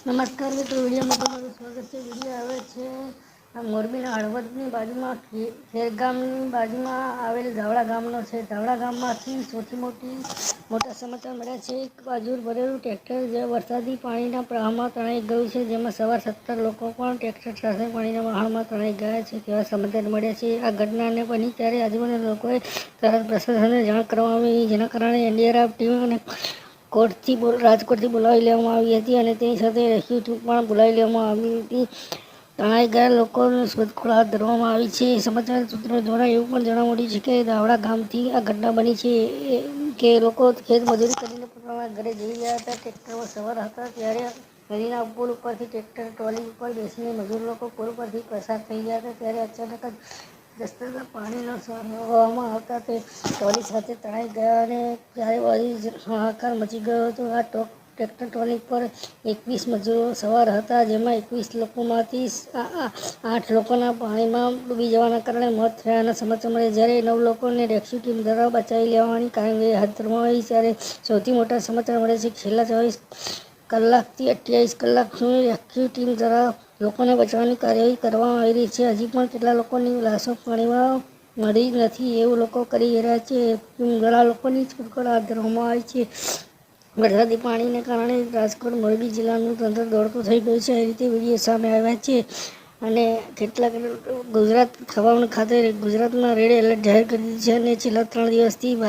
નમસ્કાર મિત્રો, વિડીયોમાં તમારું સ્વાગત છે. વીડિયો આવે છે મોરબીના હળવદની બાજુમાં ખેરગામની બાજુમાં આવેલ ધાવડા ગામનો છે. ધાવડા ગામમાંથી સૌથી મોટી, મોટા સમાચાર મળ્યા છે. એક બાજુ ભરેલું ટ્રેક્ટર જે વરસાદી પાણીના પ્રવાહમાં તણાઈ ગયું છે, જેમાં સવાર સત્તર લોકો પણ ટ્રેક્ટર સાથે પાણીના વહાણમાં તણાઈ ગયા છે તેવા સમાચાર મળ્યા છે. આ ઘટનાને બની ત્યારે આજુબાજુના લોકોએ તરત પ્રશાસનને જાણ કરવામાં આવી. જેના કારણે એનડીઆરએફ ટીમ અને કોર્ટથી રાજકોટથી બોલાવી લેવામાં આવી હતી અને તેની સાથે રેસ્ક્યુ ટીમ પણ બોલાવી લેવામાં આવી હતી. તણાઈ ગયા લોકોને શોધખોળ હાથ ધરવામાં આવી છે. સમાચાર સૂત્રો દ્વારા એવું પણ જાણવા મળ્યું છે કે દાવડા ગામથી આ ઘટના બની છે. કે લોકો ખેત મજૂરી કરીને પોતાના ઘરે જઈ રહ્યા હતા. ટ્રેક્ટરમાં સવાર હતા ત્યારે નદીના પુલ ઉપરથી ટ્રેક્ટર, ટ્રોલી ઉપર બેસીને મજૂર લોકો પુલ પરથી પસાર થઈ ગયા હતા. ત્યારે અચાનક જ રસ્તા પાણીનો હવામાં આવતા તે ટ્રોલી સાથે તણાઈ ગયા અને ત્યારે બધી હાહાકાર મચી ગયો હતો. આ ટોક ટ્રેક્ટર ટ્રોલી પર એકવીસ મજૂરો સવાર હતા, જેમાં એકવીસ લોકોમાંથી આઠ લોકોના પાણીમાં ડૂબી જવાના કારણે મોત થયાના સમાચાર મળે જ્યારે નવ લોકોને રેસ્ક્યુ ટીમ દ્વારા બચાવી લેવાની કામગીરી હાથ ધરવામાં આવી, ત્યારે સૌથી મોટા સમાચાર મળે છે. છેલ્લા ચોવીસ કલાકથી અઠ્યાવીસ કલાક સુધી રેસ્ક્યુ ટીમ દ્વારા લોકોને બચાવવાની કાર્યવાહી કરવામાં આવી રહી છે. હજી પણ કેટલા લોકોની લાશો પાણીમાં મળી નથી એવું લોકો કરી રહ્યા છે. ઘણા લોકોની છૂટકળ હાથ ધરવામાં આવી છે. વરસાદી પાણીને કારણે રાજકોટ, મોરબી જિલ્લાનું તંત્ર દોડતું થઈ ગયું છે. એ રીતે વીડિયો સામે આવ્યા છે અને કેટલાક ગુજરાત હવામાન ખાતે ગુજરાતમાં રેડ એલર્ટ જાહેર કરી છે અને છેલ્લા ત્રણ દિવસથી